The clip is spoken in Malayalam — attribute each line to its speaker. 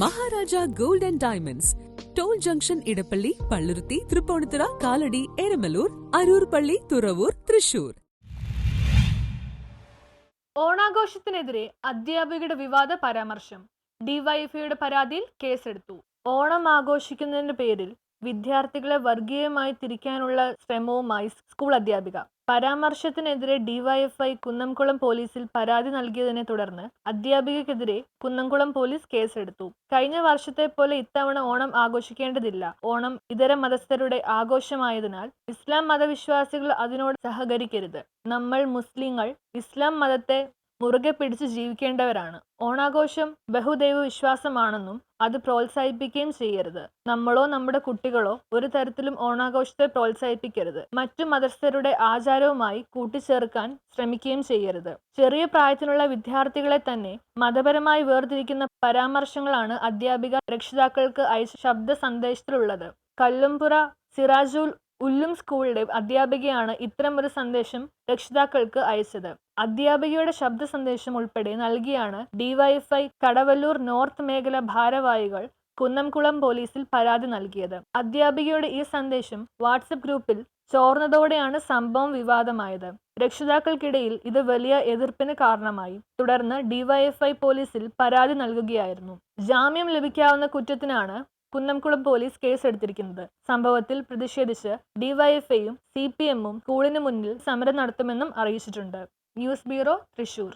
Speaker 1: Maharaja gold and diamonds. Toll junction Edappally Palluruthy Tripunithura Kalady Eramalloor Aroor Palli Thuravoor Thrissur.
Speaker 2: ഓണാഘോഷത്തിനെതിരെ അധ്യാപികയുടെ വിവാദ പരാമർശം. ഡിവൈഎഫ്ഐയുടെ പരാതിയിൽ കേസെടുത്തു. ഓണം ആഘോഷിക്കുന്നതിന്റെ പേരിൽ വിദ്യാർത്ഥികളെ വർഗീയമായി തിരിക്കാനുള്ള ശ്രമവുമായി സ്കൂൾ അധ്യാപിക. പരാമർശത്തിനെതിരെ ഡിവൈഎഫ്ഐ കുന്നംകുളം പോലീസിൽ പരാതി നൽകിയതിനെ തുടർന്ന് അധ്യാപികക്കെതിരെ കുന്നംകുളം പോലീസ് കേസെടുത്തു. കഴിഞ്ഞ വർഷത്തെ പോലെ ഇത്തവണ ഓണം ആഘോഷിക്കേണ്ടതില്ല. ഓണം ഇതര മതസ്ഥരുടെ ആഘോഷമായതിനാൽ ഇസ്ലാം മതവിശ്വാസികൾ അതിനോട് സഹകരിക്കരുത്. നമ്മൾ മുസ്ലിങ്ങൾ ഇസ്ലാം മതത്തെ മുറുകെ പിടിച്ച് ജീവിക്കേണ്ടവരാണ്. ഓണാഘോഷം ബഹുദൈവ വിശ്വാസമാണെന്നും അത് പ്രോത്സാഹിപ്പിക്കുകയും ചെയ്യരുത്. നമ്മളോ നമ്മുടെ കുട്ടികളോ ഒരു തരത്തിലും ഓണാഘോഷത്തെ പ്രോത്സാഹിപ്പിക്കരുത്. മറ്റു മതസ്ഥരുടെ ആചാരവുമായി കൂട്ടിച്ചേർക്കാൻ ശ്രമിക്കുകയും ചെയ്യരുത്. ചെറിയ പ്രായത്തിലുള്ള വിദ്യാർത്ഥികളെ തന്നെ മതപരമായി വേർതിരിക്കുന്ന പരാമർശങ്ങളാണ് അധ്യാപിക രക്ഷിതാക്കൾക്ക് അയച്ച ശബ്ദ സന്ദേശത്തിലുള്ളത് കല്ലുംപുറ സിറാജുൽ ഉല്ലും സ്കൂളിലെ അധ്യാപികയാണ് ഇത്തരമൊരു സന്ദേശം രക്ഷിതാക്കൾക്ക് അയച്ചത്. അധ്യാപികയുടെ ശബ്ദ സന്ദേശം ഉൾപ്പെടെ നൽകിയാണ് ഡിവൈഎഫ്ഐ കടവല്ലൂർ നോർത്ത് മേഖല ഭാരവാഹികൾ കുന്നംകുളം പോലീസിൽ പരാതി നൽകിയത്. അധ്യാപികയുടെ ഈ സന്ദേശം വാട്സപ്പ് ഗ്രൂപ്പിൽ ചോർന്നതോടെയാണ് സംഭവം വിവാദമായത്. രക്ഷിതാക്കൾക്കിടയിൽ ഇത് വലിയ എതിർപ്പിന് കാരണമായി. തുടർന്ന് ഡിവൈഎഫ്ഐ പോലീസിൽ പരാതി നൽകുകയായിരുന്നു. ജാമ്യം ലഭിക്കാവുന്ന കുറ്റത്തിനാണ് കുന്നംകുളം പോലീസ് കേസെടുത്തിരിക്കുന്നത്. സംഭവത്തിൽ പ്രതിഷേധിച്ച് ഡിവൈഎഫ്ഐയും സി പി എമ്മും സ്കൂളിന് മുന്നിൽ സമരം നടത്തുമെന്നും അറിയിച്ചിട്ടുണ്ട്. News bureau Thrissur